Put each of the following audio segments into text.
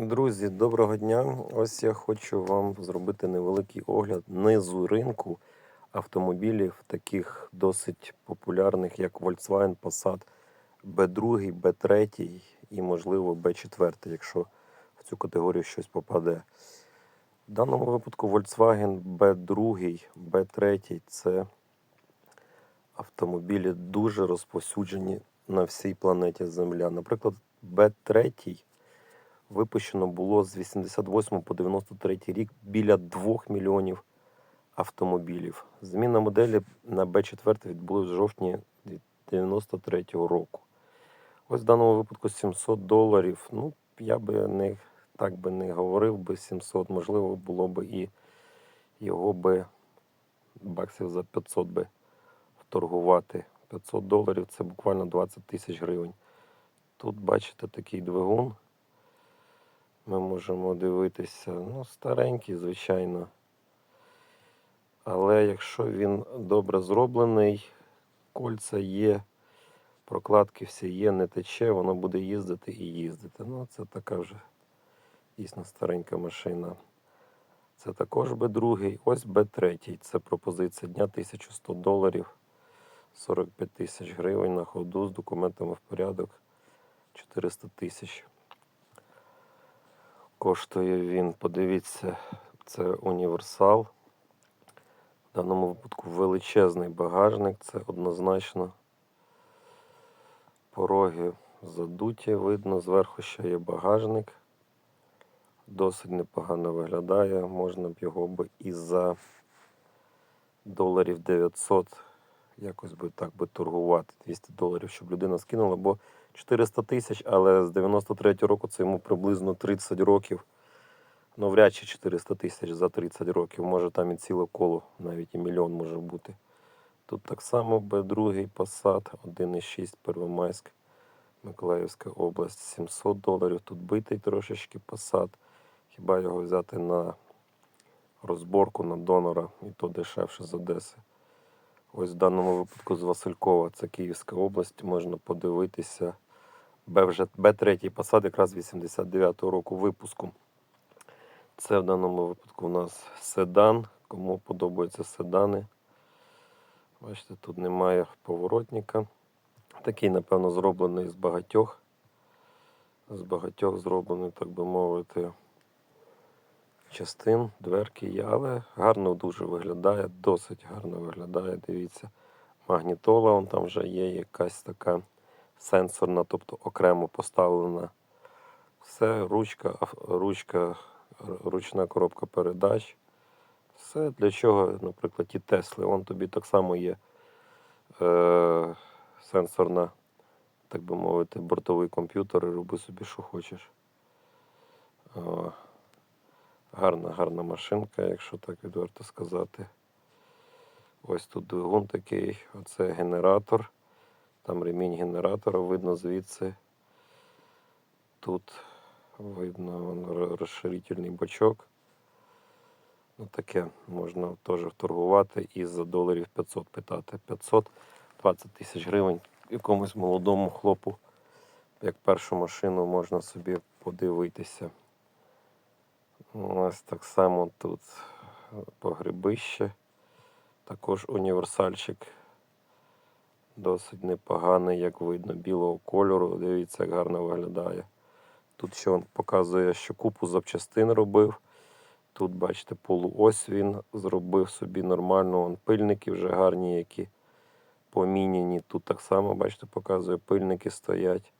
Друзі, доброго дня. Ось я хочу вам зробити невеликий огляд низу ринку автомобілів, таких досить популярних, як Volkswagen Passat B2, B3 і, можливо, B4, якщо в цю категорію щось попаде. В даному випадку Volkswagen B2, B3 це автомобілі дуже розповсюджені на всій планеті Земля. Наприклад, B3 випущено було з 88 по 93 рік біля 2 мільйонів автомобілів. Зміна моделі на B4 відбулася в жовтні 93 року. Ось в даному випадку 700 доларів. Ну, я би не так би не говорив би 700, можливо, було би і його би баксів за 500 би торгувати. 500 доларів це буквально 20 тисяч гривень. Тут бачите такий двигун. Ми можемо дивитися, ну, старенький, звичайно. Але якщо він добре зроблений, кольця є, прокладки всі є, не тече, воно буде їздити і їздити. Ну, це така вже дійсно старенька машина. Це також Б2. Ось Б3. Це пропозиція дня 1100 доларів, 45 тисяч гривень на ходу з документами в порядок 400 тисяч. Коштує він, подивіться, це універсал. В даному випадку величезний багажник, це однозначно. Пороги задуті, видно, зверху ще є багажник. Досить непогано виглядає. Можна б його би і за доларів 900 якось би так би торгувати 200 доларів, щоб людина скинула, бо 400 тисяч, але з 93 року це йому приблизно 30 років. Ну, вряд чи 400 тисяч за 30 років. Може там і ціле коло, навіть і мільйон може бути. Тут так само Б2 Passat, 1,6 Первомайськ, Миколаївська область, 700 доларів. Тут битий трошечки Passat. Хіба його взяти на розборку на донора, і то дешевше з Одеси. Ось в даному випадку з Василькова, це Київська область, можна подивитися. Б вже Б3 Passat якраз 89-го року випуску. Це в даному випадку у нас седан. Кому подобаються седани. Бачите, тут немає поворотника. Такий, напевно, зроблений з багатьох. З багатьох зроблений, так би мовити, частин, дверки є, але гарно дуже виглядає, досить гарно виглядає. Дивіться, магнітола, вон там вже є якась така сенсорна, тобто окремо поставлена. Все, ручка, ручка, ручна коробка передач. Все для чого, наприклад, ті Тесли. Вон тобі так само є е, сенсорна, так би мовити, бортовий комп'ютер і роби собі, що хочеш. О, гарна, гарна машинка, якщо так відверто сказати. Ось тут двигун такий, оце генератор. Там ремінь генератора, видно звідси. Тут видно розширительний бачок. Ну, таке можна теж торгувати і за доларів 500 питати. 500 20 тисяч гривень якомусь молодому хлопу, як першу машину можна собі подивитися. Ось так само тут погребище. Також універсальчик досить непоганий, як видно, білого кольору. Дивіться, як гарно виглядає. Тут ще він показує, що купу запчастин робив. Тут, бачите, полуось він зробив собі нормально. Вон пильники вже гарні, які поміняні. Тут так само, бачите, показує, пильники стоять.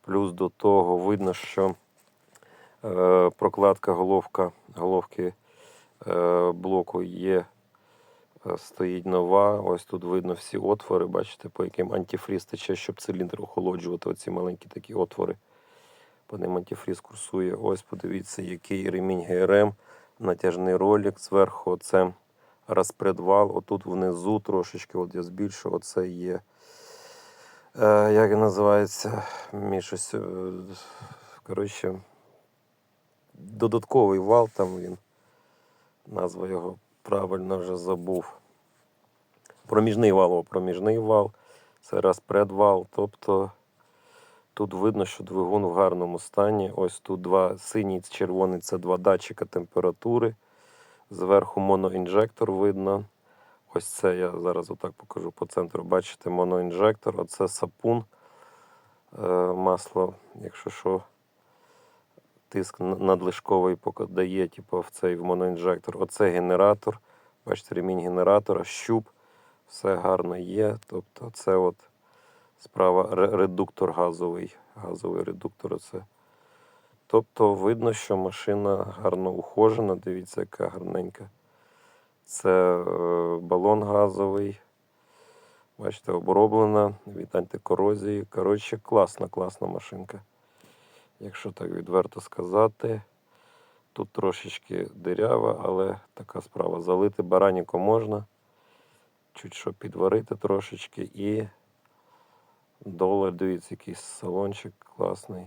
Плюс до того видно, що е, прокладка головка, головки е, блоку є, стоїть нова. Ось тут видно всі отвори, бачите, по яким антифріз тече, щоб циліндр охолоджувати. Оці маленькі такі отвори. По ним антифріз курсує. Ось подивіться, який ремінь ГРМ, натяжний ролик. Зверху це розпредвал. Отут внизу трошечки, от я збільшу, оце є. Е, як називається? Мій е, Коротше, додатковий вал, там він. Назва його правильно вже забув. Проміжний вал, о, проміжний вал. Це розпредвал. Тобто Тут видно, що двигун в гарному стані. Ось тут два синій, червоний це два датчика температури. Зверху моноінжектор видно. Ось це я зараз отак покажу по центру. Бачите, моноінжектор, оце сапун. Е, масло, якщо що, тиск на- надлишковий дає, типу, в цей в моноінжектор. Оце генератор. Бачите, ремінь генератора, щуп. Все гарно є. Тобто, це от справа редуктор газовий. Газовий редуктор. Оце. Тобто видно, що машина гарно ухожена. Дивіться, яка гарненька. Це е, балон газовий. Бачите, оброблена від антикорозії. Коротше, класна, класна машинка. Якщо так відверто сказати. Тут трошечки дирява, але така справа. Залити бараніку можна. Чуть що підварити трошечки і долар, дивіться, якийсь салончик класний.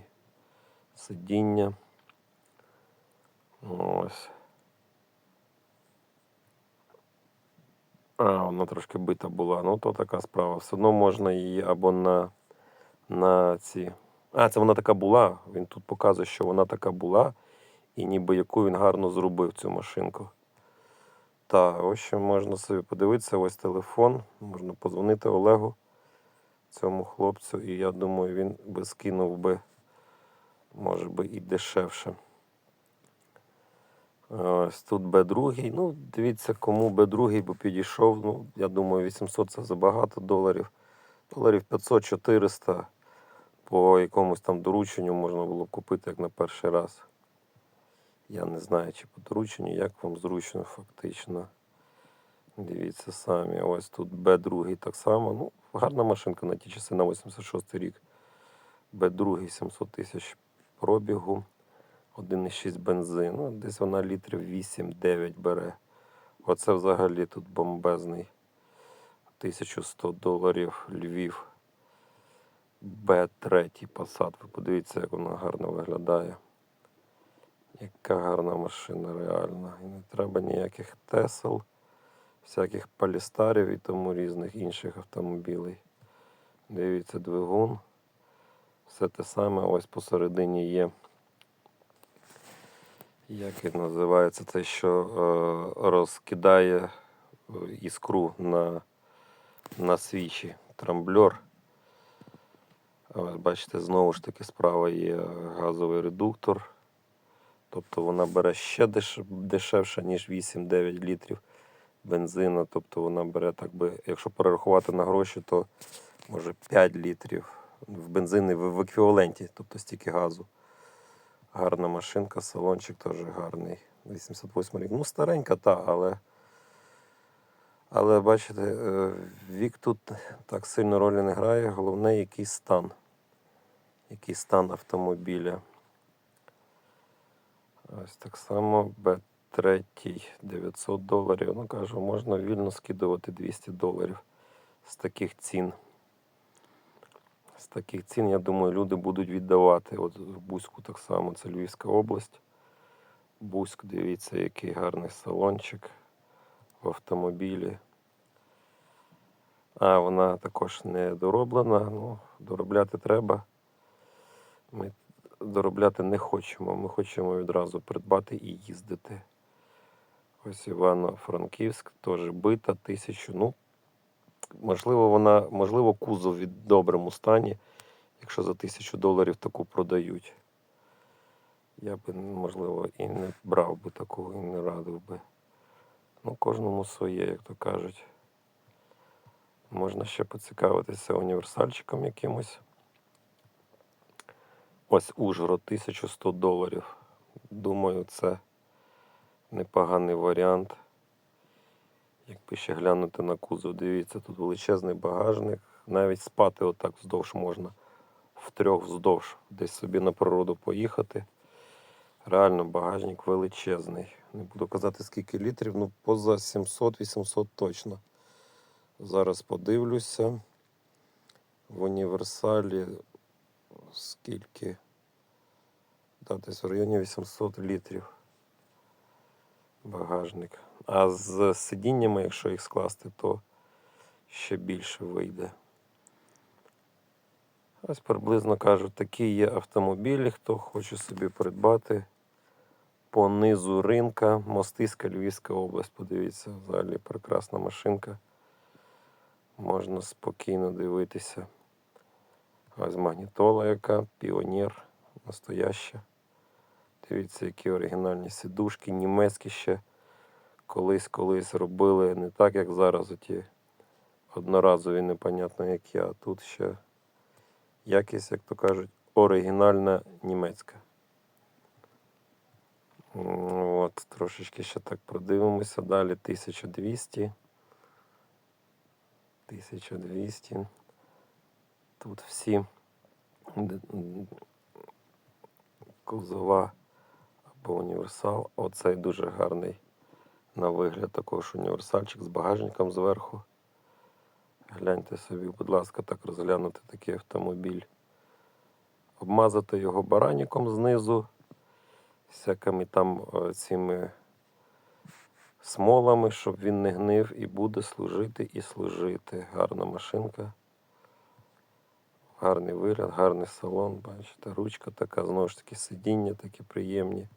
Сидіння. Ось. А, вона трошки бита була. Ну, то така справа. Все одно можна її або на, на ці. А, це вона така була. Він тут показує, що вона така була, і ніби яку він гарно зробив цю машинку. Так, ось що можна собі подивитися, ось телефон. Можна позвонити Олегу, цьому хлопцю, і я думаю, він би скинув би, може би, і дешевше. Ось тут Б2. Ну, дивіться, кому Б2 би підійшов. Ну, я думаю, 800 це забагато доларів. Доларів 500-400 по якомусь там дорученню можна було купити як на перший раз. Я не знаю, чи по дорученню, як вам зручно фактично. Дивіться самі. Ось тут Б2 так само. Ну, гарна машинка на ті часи на 86 рік. Б2 700 тисяч пробігу. 1,6 бензин. Ну, десь вона літрів 8-9 бере. Оце взагалі тут бомбезний. 1100 доларів Львів. Б3 Passat. Ви подивіться, як вона гарно виглядає. Яка гарна машина реальна. І не треба ніяких тесел, всяких палістарів і тому різних інших автомобілей. Дивіться, двигун. Все те саме. Ось посередині є. Як він називається? Це що е, розкидає е, іскру на, на свічі. Трамблер. Ось, бачите, знову ж таки справа є газовий редуктор. Тобто вона бере ще деш, дешевше, ніж 8-9 літрів бензину. Тобто вона бере, так би, якщо перерахувати на гроші, то може 5 літрів в бензини в, в еквіваленті, тобто стільки газу. Гарна машинка, салончик теж гарний. 88 рік. Ну, старенька, та, але. Але бачите, е, вік тут так сильно ролі не грає. Головне, який стан. Який стан автомобіля. Ось так само Б3 900 доларів. Ну кажу, можна вільно скидувати 200 доларів з таких цін. З таких цін, я думаю, люди будуть віддавати. От в Бузьку так само, це Львівська область. Бузьк, дивіться, який гарний салончик в автомобілі. А, вона також не дороблена. Ну, доробляти треба. Ми доробляти не хочемо. Ми хочемо відразу придбати і їздити. Ось Івано-Франківськ, теж бита тисячу. Ну, можливо, вона, можливо, кузов в доброму стані, якщо за тисячу доларів таку продають. Я би, можливо, і не брав би такого, і не радив би. Ну, кожному своє, як то кажуть. Можна ще поцікавитися універсальчиком якимось. Ось Ужгород 1100 доларів. Думаю, це непоганий варіант. Якби ще глянути на кузов, дивіться, тут величезний багажник. Навіть спати отак вздовж можна. Втрьох вздовж. Десь собі на природу поїхати. Реально багажник величезний. Не буду казати скільки літрів, ну поза 700-800 точно. Зараз подивлюся. В універсалі скільки? Да, десь в районі 800 літрів багажник. А з сидіннями, якщо їх скласти, то ще більше вийде. Ось приблизно кажуть, такі є автомобілі, хто хоче собі придбати по низу ринка, Мостиська, Львівська область. Подивіться, взагалі прекрасна машинка. Можна спокійно дивитися. Ось магнітола яка, піонер, настояща. Дивіться, які оригінальні сідушки, німецькі ще колись-колись робили не так, як зараз оті одноразові, непонятно які, а тут ще якість, як то кажуть, оригінальна німецька. От, трошечки ще так продивимося. Далі 1200. 1200. Тут всі кузова або універсал. Оцей дуже гарний на вигляд також універсальчик з багажником зверху. Гляньте собі, будь ласка, так розглянути такий автомобіль. Обмазати його бараніком знизу, всякими там е, цими смолами, щоб він не гнив і буде служити і служити. Гарна машинка. Гарний вигляд, гарний салон, бачите, ручка така, знову ж таки, сидіння такі приємні.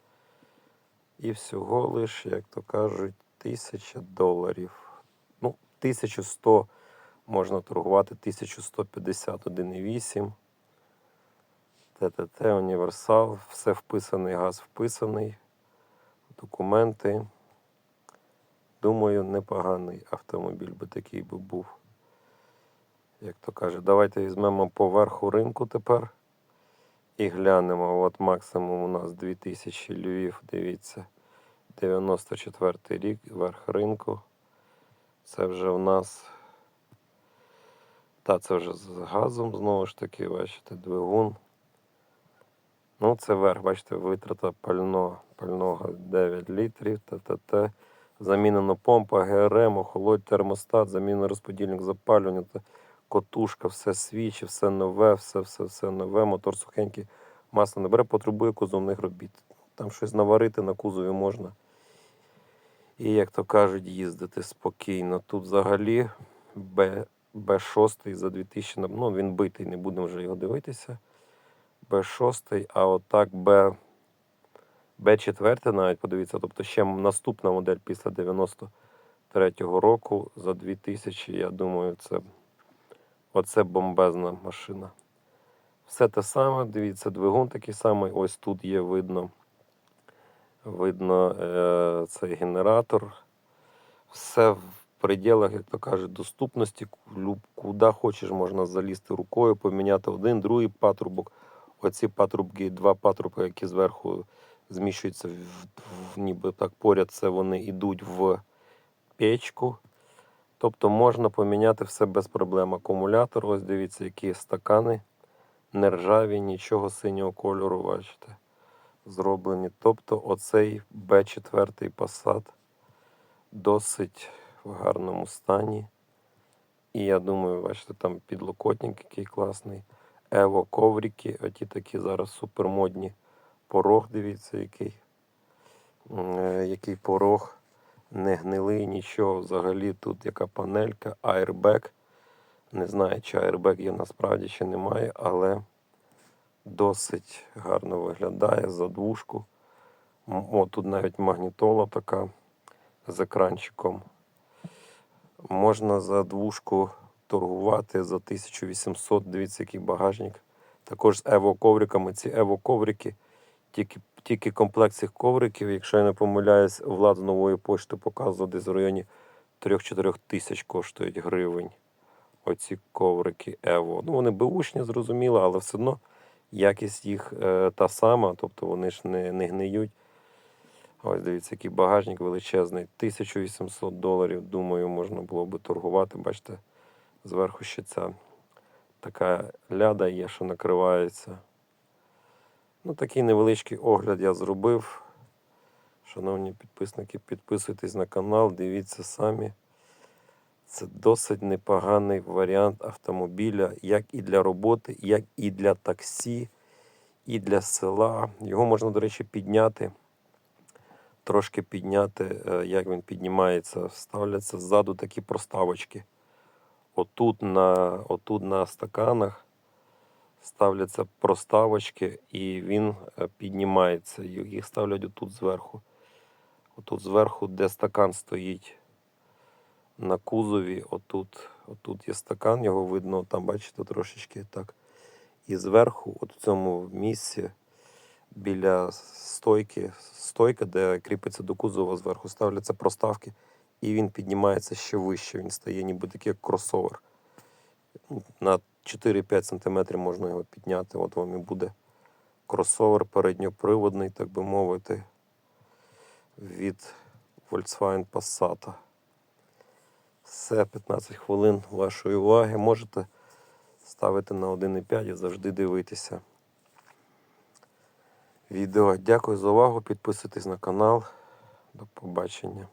І всього лиш, як то кажуть, тисяча доларів. Ну, 1100 можна торгувати, 1150, 1,8. ТТТ, універсал, все вписаний, газ вписаний, документи. Думаю, непоганий автомобіль би такий би був. Як то каже, давайте візьмемо по верху ринку тепер і глянемо. От максимум у нас 2000 Львів, дивіться. 94 рік, верх ринку. Це вже в нас. Та, це вже з газом, знову ж таки, бачите, двигун. Ну, це верх, бачите, витрата пально, пального 9 літрів, ТТТ. Замінено помпа, ГРМ, охолодь термостат, замінено розподільник запалювання, котушка, все свічі, все нове, все, все, все нове, мотор сухенький, масло не бере, потребує кузовних робіт. Там щось наварити на кузові можна. І, як то кажуть, їздити спокійно. Тут взагалі Б, Б6 за 2000, ну він битий, не будемо вже його дивитися. Б6, а отак Б, Б4 навіть подивіться, тобто ще наступна модель після 93-го року за 2000, я думаю, це оце бомбезна машина. Все те саме, дивіться, двигун такий самий, ось тут є видно. Видно е, цей генератор. Все в пределах, як то кажуть, доступності. Куди хочеш, можна залізти рукою, поміняти один, другий патрубок. Оці патрубки, два патрубки, які зверху зміщуються в, в, ніби так поряд, це вони йдуть в печку. Тобто можна поміняти все без проблем. Акумулятор, ось дивіться, які стакани, не ржаві, нічого синього кольору, бачите, зроблені. Тобто оцей Б4 Passat досить в гарному стані. І я думаю, бачите, там підлокотник який класний. Ево коврики, оті такі зараз супермодні. Порог, дивіться, який. Е, Який порог. Не гнилий, нічого. Взагалі тут яка панелька, аербек. Не знаю, чи аербек є насправді, чи немає, але досить гарно виглядає за двушку. М, О, тут навіть магнітола така з екранчиком. Можна за двушку торгувати за 1800. Дивіться, який багажник. Також з ево-ковриками. Ці ево-коврики, тільки, тільки комплект цих ковриків, якщо я не помиляюсь, влад нової пошти показував десь в районі 3-4 тисяч коштують гривень. Оці коврики Ево. Ну, вони беушні, зрозуміло, але все одно якість їх е, та сама, тобто вони ж не, не гниють. Ось дивіться, який багажник величезний. 1800 доларів, думаю, можна було би торгувати. Бачите, зверху ще ця така ляда є, що накривається. Ну, такий невеличкий огляд я зробив. Шановні підписники, підписуйтесь на канал, дивіться самі. Це досить непоганий варіант автомобіля, як і для роботи, як і для таксі, і для села. Його можна, до речі, підняти трошки підняти, е, як він піднімається, ставляться ззаду такі проставочки. Отут на, отут на стаканах ставляться проставочки і він е, піднімається. Їх ставлять отут зверху. Отут зверху, де стакан стоїть на кузові, отут, отут є стакан, його видно, там бачите трошечки так. І зверху, от в цьому місці, біля стойки, стойка, де кріпиться до кузова, зверху ставляться проставки, і він піднімається ще вище. Він стає ніби такий як кросовер. На 4-5 см можна його підняти. От вам і буде кросовер передньоприводний, так би мовити, від Volkswagen Passat. Все, 15 хвилин вашої уваги. Можете ставити на 1,5 і завжди дивитися відео. Дякую за увагу. Підписуйтесь на канал. До побачення.